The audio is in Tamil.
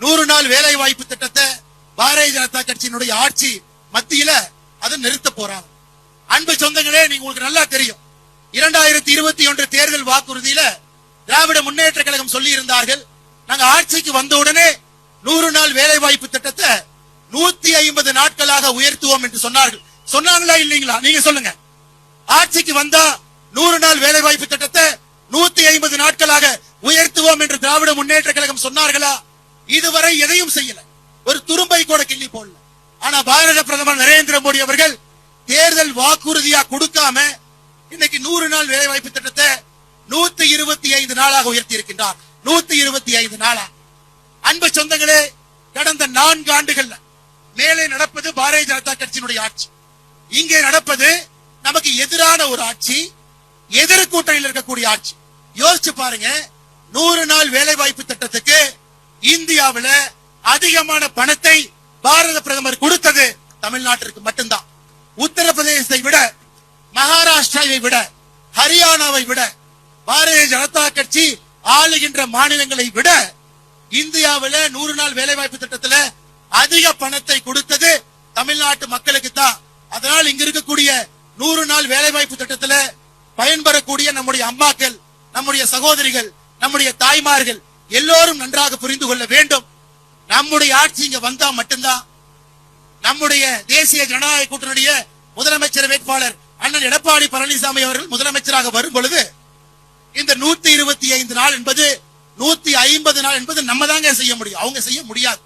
நூறு நாள் வேலை வாய்ப்பு திட்டத்தை பாரதிய ஜனதா கட்சியினுடைய ஆட்சி மத்தியில அதை நிறுத்த போறாங்க. அன்பு சொந்தங்களே நீங்க உங்களுக்கு நல்லா தெரியும். இரண்டாயிரத்தி இருபத்தி ஒன்று தேர்தல் வாக்குறுதியில திராவிட முன்னேற்ற கழகம் சொல்லி இருந்தார்கள் நாங்க ஆட்சிக்கு வந்த உடனே நூறு நாள் வேலை வாய்ப்பு திட்டத்தை நூத்தி ஐம்பது நாட்களாக உயர்த்துவோம் என்று சொன்னார்கள். சொன்னாங்களா இல்லைங்களா? நீங்க சொல்லுங்க. ஆட்சிக்கு வந்தா நூறு நாள் வேலை வாய்ப்பு திட்டத்தை நூத்தி ஐம்பது நாட்களாக உயர்த்துவோம் என்று திராவிட முன்னேற்ற கழகம் சொன்னார்களா? இதுவரை எதையும் செய்யல. ஒரு துரும்பை கூட கிள்ளி போடல. ஆனா பாரத பிரதமர் நரேந்திர மோடி அவர்கள் தேர்தல் வாக்குறுதியா கொடுக்காம இன்னைக்கு நூறு நாள் வேலை வாய்ப்பு திட்டத்தை நூத்தி இருபத்தி ஐந்து நாளாக உயர்த்தி இருக்கின்றார் நூத்தி இருபத்தி ஐந்து நாளா? அன்பு சொந்தங்களே கடந்த நான்கு ஆண்டுகள்ல மேலே நடப்பது பாரதிய ஜனதா கட்சியினுடைய ஆட்சி. இங்கே நடப்பது நமக்கு எதிரான ஒரு ஆட்சி எதிர் கூட்டணியில் இருக்கக்கூடிய ஆட்சி. யோசிச்சு பாருங்க நூறு நாள் வேலை வாய்ப்பு திட்டத்துக்கு இந்தியாவுல அதிகமான பணத்தை பாரத பிரதமர் கொடுத்தது தமிழ்நாட்டிற்கு மட்டும்தான். உத்தரப்பிரதேசத்தை விட மகாராஷ்டிராவை விட ஹரியானாவை விட பாரதிய ஜனதா கட்சி ஆளுகின்ற மாநிலங்களை விட இந்தியாவில நூறு நாள் வேலைவாய்ப்பு திட்டத்துல அதிக பணத்தை கொடுத்தது தமிழ்நாட்டு மக்களுக்கு தான். அதனால் இங்க இருக்கக்கூடிய நூறு நாள் வேலைவாய்ப்பு திட்டத்துல பயன்பெறக்கூடிய நம்முடைய அம்மாக்கள் நம்முடைய சகோதரிகள் நம்முடைய தாய்மார்கள் எல்லோரும் நன்றாக புரிந்து கொள்ள வேண்டும். நம்முடைய ஆட்சி இங்க வந்தா மட்டும்தான். நம்முடைய தேசிய ஜனநாயக கூட்டணியுடைய முதலமைச்சர் வேட்பாளர் அண்ணன் எடப்பாடி பழனிசாமி அவர்கள் முதலமைச்சராக வரும் பொழுது இந்த நூத்தி இருபத்தி ஐந்து நாள் என்பது நூத்தி ஐம்பது நாள் என்பது நம்ம தாங்க செய்ய முடியும். அவங்க செய்ய முடியாது.